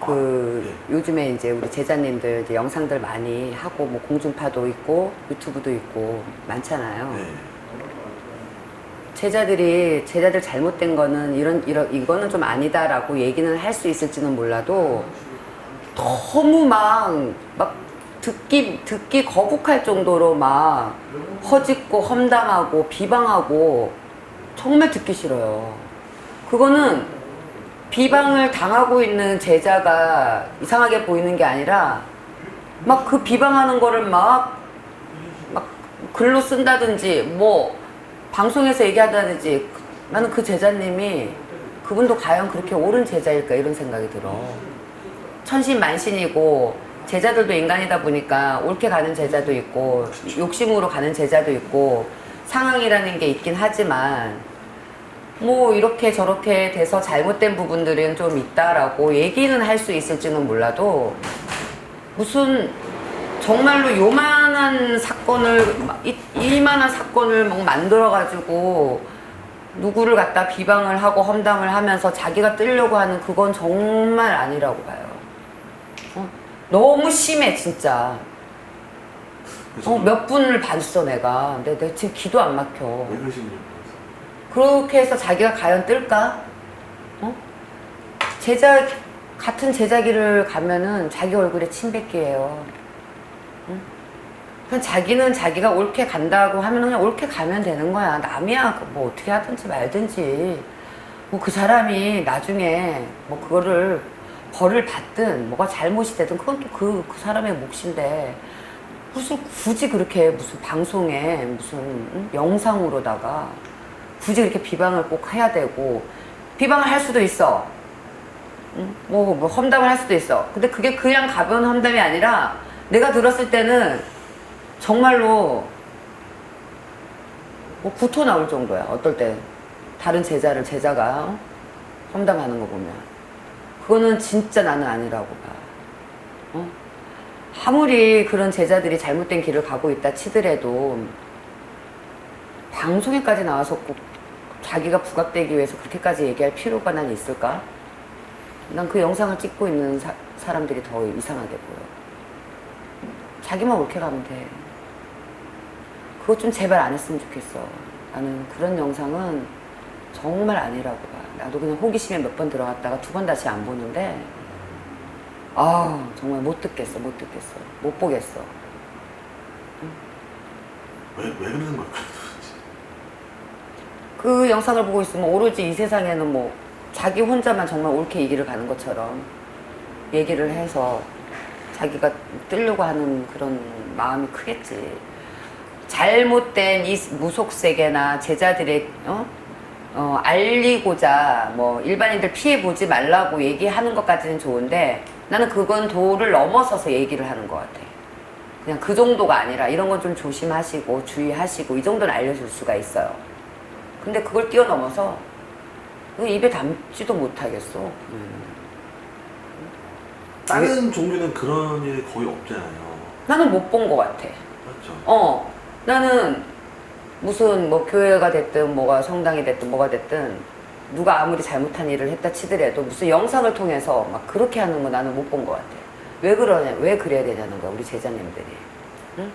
그 요즘에 이제 우리 제자님들 이제 영상들 많이 하고 뭐 공중파도 있고 유튜브도 있고 많잖아요. 네. 제자들이 제자들 잘못된 거는 이런 이런 이거는 좀 아니다라고 얘기는 할 수 있을지는 몰라도 너무 막막 듣기 듣기 거북할 정도로 막 허짓고 험담하고 비방하고 정말 듣기 싫어요. 그거는 비방을 당하고 있는 제자가 이상하게 보이는 게 아니라 막 그 비방하는 거를 막 막 글로 쓴다든지 뭐 방송에서 얘기하다든지 나는 그 제자님이 그분도 과연 그렇게 옳은 제자일까 이런 생각이 들어. 천신만신이고 제자들도 인간이다 보니까 옳게 가는 제자도 있고 욕심으로 가는 제자도 있고 상황이라는 게 있긴 하지만 뭐 이렇게 저렇게 돼서 잘못된 부분들은 좀 있다라고 얘기는 할 수 있을지는 몰라도 무슨 정말로 요만한 사건을 이만한 사건을 막 만들어 가지고 누구를 갖다 비방을 하고 험담을 하면서 자기가 뜨려고 하는 그건 정말 아니라고 봐요. 어? 너무 심해 진짜. 어, 몇 분을 봤어 내가. 근데 내가 지금 기도 안 막혀. 그렇게 해서 자기가 과연 뜰까? 어? 제자 같은 제자기를 가면은 자기 얼굴에 침 뱉기예요. 응? 그냥 자기는 자기가 옳게 간다고 하면 그냥 옳게 가면 되는 거야. 남이야 그뭐 어떻게 하든지 말든지. 뭐 그 사람이 나중에 뭐 그거를 벌을 받든 뭐가 잘못이 되든 그건 또그그 사람의 몫인데 무슨 굳이 그렇게 무슨 방송에 무슨 응? 영상으로다가 굳이 그렇게 비방을 꼭 해야 되고 비방을 할 수도 있어. 응? 뭐, 뭐 험담을 할 수도 있어. 근데 그게 그냥 가벼운 험담이 아니라 내가 들었을 때는 정말로 뭐 구토 나올 정도야. 어떨 때 다른 제자를 제자가 어? 험담하는 거 보면 그거는 진짜 나는 아니라고 봐. 어? 아무리 그런 제자들이 잘못된 길을 가고 있다 치더라도 방송에까지 나와서 꼭 자기가 부각되기 위해서 그렇게까지 얘기할 필요가 난 있을까? 난 그 영상을 찍고 있는 사, 사람들이 더 이상하게 보여. 자기만 옳게 가면 돼. 그것 좀 제발 안 했으면 좋겠어. 나는 그런 영상은 정말 아니라고 봐. 나도 그냥 호기심에 몇 번 들어갔다가 두 번 다시 안 보는데, 아 정말 못 듣겠어, 못 듣겠어. 못 보겠어. 왜, 왜 그러는 도대체? 그 영상을 보고 있으면 오로지 이 세상에는 뭐 자기 혼자만 정말 옳게 이 길을 가는 것처럼 얘기를 해서 자기가 뜨려고 하는 그런 마음이 크겠지. 잘못된 이 무속세계나 제자들의 어? 어, 알리고자 뭐 일반인들 피해 보지 말라고 얘기하는 것까지는 좋은데 나는 그건 도를 넘어서서 얘기를 하는 것 같아. 그냥 그 정도가 아니라 이런 건 좀 조심하시고 주의하시고 이 정도는 알려줄 수가 있어요. 근데 그걸 뛰어넘어서 그 입에 담지도 못하겠어. 음. 다른 종교는 그런 일이 거의 없잖아요. 나는 못 본 것 같아. 맞죠? 어, 나는 무슨 뭐 교회가 됐든 뭐가 성당이 됐든 뭐가 됐든 누가 아무리 잘못한 일을 했다 치더라도 무슨 영상을 통해서 막 그렇게 하는 거 나는 못 본 것 같아. 왜 그러냐, 왜 그래야 되냐는 거야, 우리 제자님들이. 응?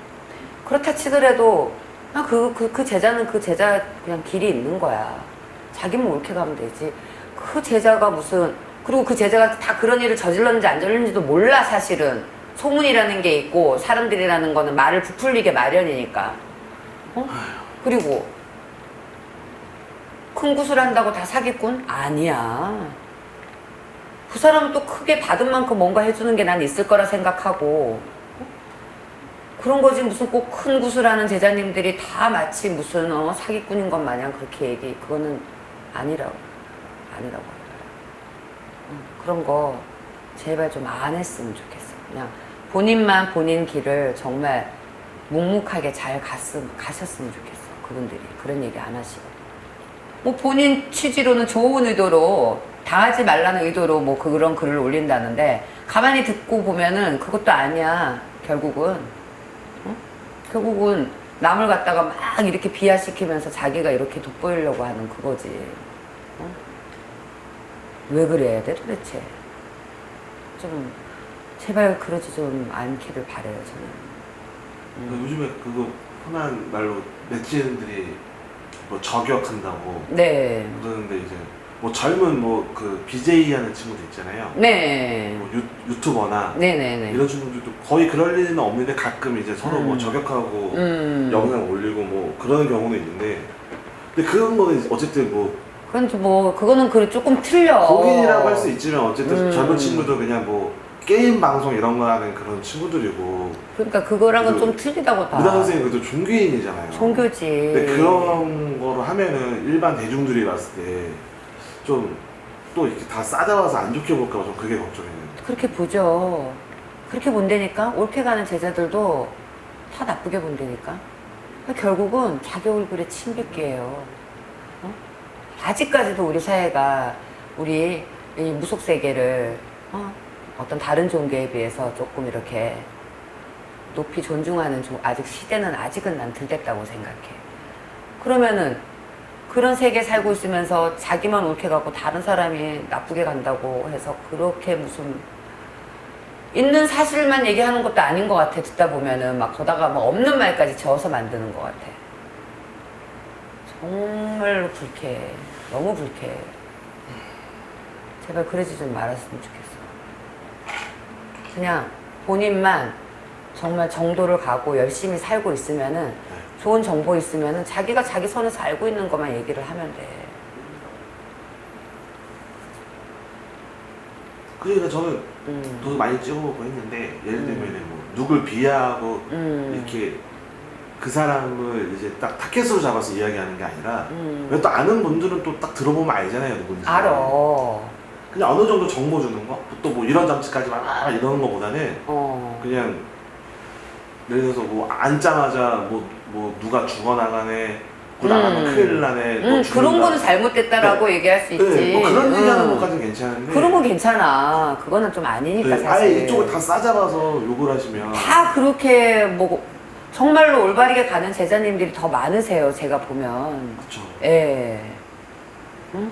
그렇다 치더라도 아, 그, 그, 그 제자는 그 제자 그냥 길이 있는 거야. 자기만 옳게 가면 되지. 그 제자가 무슨, 그리고 그 제자가 다 그런 일을 저질렀는지 안 저질렀는지도 몰라, 사실은. 소문이라는 게 있고, 사람들이라는 거는 말을 부풀리게 마련이니까. 어? 그리고, 큰 구슬 한다고 다 사기꾼? 아니야. 그 사람은 또 크게 받은 만큼 뭔가 해주는 게 난 있을 거라 생각하고, 그런 거지. 무슨 꼭 큰 구슬하는 제자님들이 다 마치 무슨 어, 사기꾼인 것 마냥 그렇게 얘기 그거는 아니라고 아니라고 어, 그런 거 제발 좀 안 했으면 좋겠어 그냥 본인만 본인 길을 정말 묵묵하게 잘 갔음, 가셨으면 좋겠어 그분들이 그런 얘기 안 하시고. 뭐 본인 취지로는 좋은 의도로 당하지 말라는 의도로 뭐 그런 글을 올린다는데 가만히 듣고 보면은 그것도 아니야 결국은. 어? 결국은 남을 갖다가 막 이렇게 비하시키면서 자기가 이렇게 돋보이려고 하는 그거지 어? 왜 그래야 돼 도대체 좀 제발 그러지 좀 않기를 바래요 저는. 음. 요즘에 그거 흔한 말로 네티즌들이 뭐 저격한다고 네. 그러는데 이제 뭐 젊은 뭐 그 BJ 하는 친구들 있잖아요. 네. 뭐 유, 유튜버나 네네네. 이런 친구들도 거의 그럴 일은 없는데 가끔 이제 서로 뭐 음. 저격하고 음. 영상 올리고 뭐 그런 경우도 있는데 근데 그런 거는 이제 어쨌든 뭐 그건 좀 뭐 그거는 그래 조금 틀려. 공인이라고 할 수 있지만 어쨌든 음. 젊은 친구도 그냥 뭐 게임 방송 이런 거 하는 그런 친구들이고 그러니까 그거랑은 그좀 틀리다고 봐. 무당 선생님 그래도 종교인이잖아요. 종교지. 근데 그런 거로 하면은 일반 대중들이 봤을 때 좀 또 이렇게 다 싸잡아서 안 좋게 볼까 봐 좀 그게 걱정이에요. 그렇게 보죠. 그렇게 본다니까 옳게 가는 제자들도 다 나쁘게 본다니까. 결국은 자기 얼굴에 침 뱉기예요. 어? 아직까지도 우리 사회가 우리 이 무속 세계를 어? 어떤 다른 종교에 비해서 조금 이렇게 높이 존중하는 종- 아직 시대는 아직은 난 들됐다고 생각해. 그러면은 그런 세계 살고 있으면서 자기만 옳게 가고 다른 사람이 나쁘게 간다고 해서 그렇게 무슨 있는 사실만 얘기하는 것도 아닌 것 같아 듣다 보면은. 막 거다가 막 없는 말까지 저어서 만드는 것 같아. 정말로 불쾌해. 너무 불쾌해. 제발 그러지 좀 말았으면 좋겠어. 그냥 본인만 정말 정도를 가고 열심히 살고 있으면은 좋은 정보 있으면은 자기가 자기 선에서 알고 있는 것만 얘기를 하면 돼 그러니까 저는 음. 더 많이 찍어보고 했는데 예를 들면 뭐 누굴 비하하고 음. 이렇게 그 사람을 이제 딱 타켓으로 잡아서 이야기하는 게 아니라 음. 왜또 아는 분들은 또 딱 들어보면 알잖아요 누군지 알아 그냥 어느 정도 정보 주는 거? 또 뭐 이런 장치까지 막 아, 이러는 거보다는 어. 그냥 예를 들어서 뭐 앉자마자 뭐, 뭐 누가 죽어나가네 그 나가면 음. 큰일 나네 뭐 음, 죽는다. 그런 거는 잘못됐다라고 얘기할 수 있지. 네, 뭐 그런 음. 얘기하는 것까지는 괜찮은데 그런 건 괜찮아. 그거는 좀 아니니까 네, 사실. 아예 이쪽을 다 싸잡아서 욕을 하시면 다 그렇게 뭐 정말로 올바르게 가는 제자님들이 더 많으세요. 제가 보면. 그쵸 예. 응?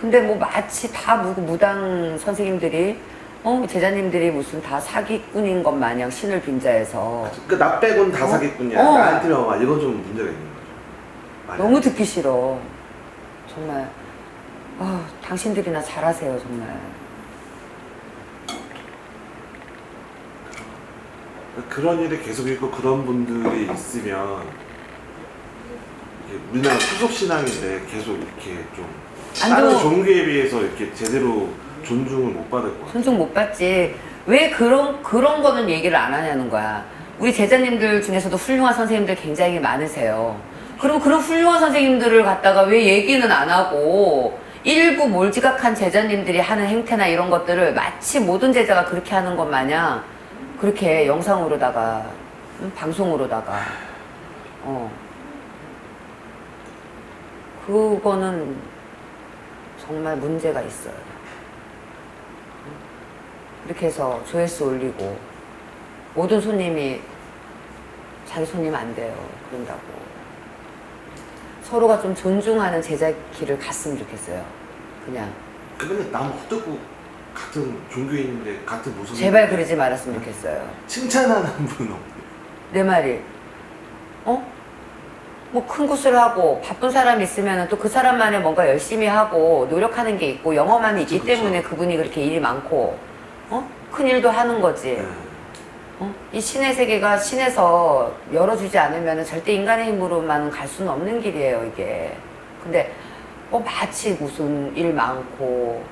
근데 뭐 마치 다 무, 무당 선생님들이 어 제자님들이 무슨 다 사기꾼인 것 마냥 신을 빈자해서 그나 빼곤 다 어? 사기꾼이야 어. 나한테만 와 이건 좀 문제가 있는 거죠. 너무 듣기 싫어. 정말. 아, 당신들이나 잘하세요, 정말. 그런 일이 계속 있고 그런 분들이 있으면 이게 우리나라 수속 신앙인데 계속 이렇게 좀안 다른 좋아. 종교에 비해서 이렇게 제대로 존중을 못 받을 것 같아요. 존중 못 받지. 왜 그런, 그런 거는 얘기를 안 하냐는 거야. 우리 제자님들 중에서도 훌륭한 선생님들 굉장히 많으세요. 그럼 그런 훌륭한 선생님들을 갖다가 왜 얘기는 안 하고 일부 몰지각한 제자님들이 하는 행태나 이런 것들을 마치 모든 제자가 그렇게 하는 것 마냥 그렇게 영상으로다가 음, 방송으로다가 어 그거는 정말 문제가 있어요. 이렇게 해서 조회수 올리고 모든 손님이 자기 손님 안 돼요 그런다고 서로가 좀 존중하는 제자 길을 갔으면 좋겠어요 그냥 근데 남 헛듣고 같은 종교인인데 같은 무속 제발 그러지 말았으면 좋겠어요 칭찬하는 분은 없어요. 내 말이 어? 뭐큰 구슬 하고 바쁜 사람이 있으면 또 그 사람만의 뭔가 열심히 하고 노력하는 게 있고 영험함이 있기 그쵸, 그쵸. 때문에 그분이 그렇게 일이 많고 어? 큰 일도 하는 거지 네. 어? 이 신의 세계가 신에서 열어주지 않으면 절대 인간의 힘으로만 갈 수는 없는 길이에요, 이게. 근데, 어, 마치 무슨 일 많고,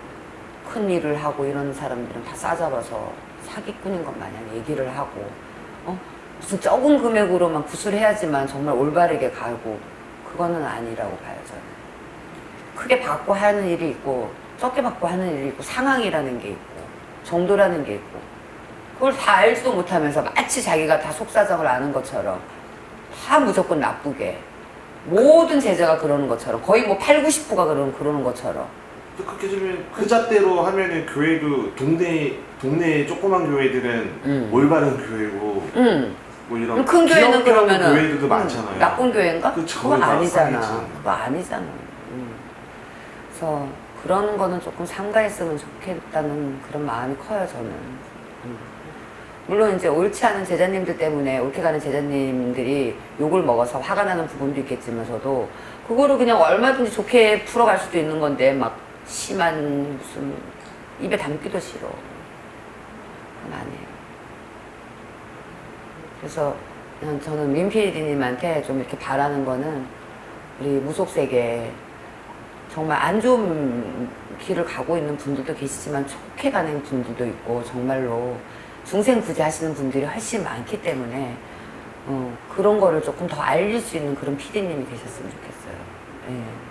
큰 일을 하고 이런 사람들은 다 싸잡아서 사기꾼인 것 마냥 얘기를 하고, 어? 무슨 적은 금액으로만 구술해야지만 정말 올바르게 가고, 그거는 아니라고 봐요, 저는. 크게 받고 하는 일이 있고, 적게 받고 하는 일이 있고, 상황이라는 게 있고, 정도라는 게 있고, 그걸 다 알지도 못하면서 마치 자기가 다 속사정을 아는 것처럼 다 무조건 나쁘게 모든 제자가 그러는 것처럼 거의 뭐 8, 90%가 그러는, 그러는 것처럼 또 그렇게 되면 그 잣대로 하면은 교회도 동네 동네 조그만 교회들은 음. 올바른 교회고 음. 뭐 이런 큰 교회는 기업형 그러면은 교회들도 음, 많잖아요. 나쁜 교회인가? 그쵸, 그거 아니잖아. 그거 아니잖아. 음. 그래서 그런 거는 조금 삼가했으면 좋겠다는 그런 마음이 커요 저는. 음. 물론 이제 옳지 않은 제자님들 때문에 옳게 가는 제자님들이 욕을 먹어서 화가 나는 부분도 있겠지만서도 그거를 그냥 얼마든지 좋게 풀어갈 수도 있는 건데 막 심한 무슨 입에 담기도 싫어. 그건 아니에요. 그래서 저는 민피디님한테 좀 이렇게 바라는 거는 우리 무속세계 정말 안 좋은 길을 가고 있는 분들도 계시지만 좋게 가는 분들도 있고 정말로 중생부지 하시는 분들이 훨씬 많기 때문에 어, 그런 거를 조금 더 알릴 수 있는 그런 피디님이 되셨으면 좋겠어요. 예.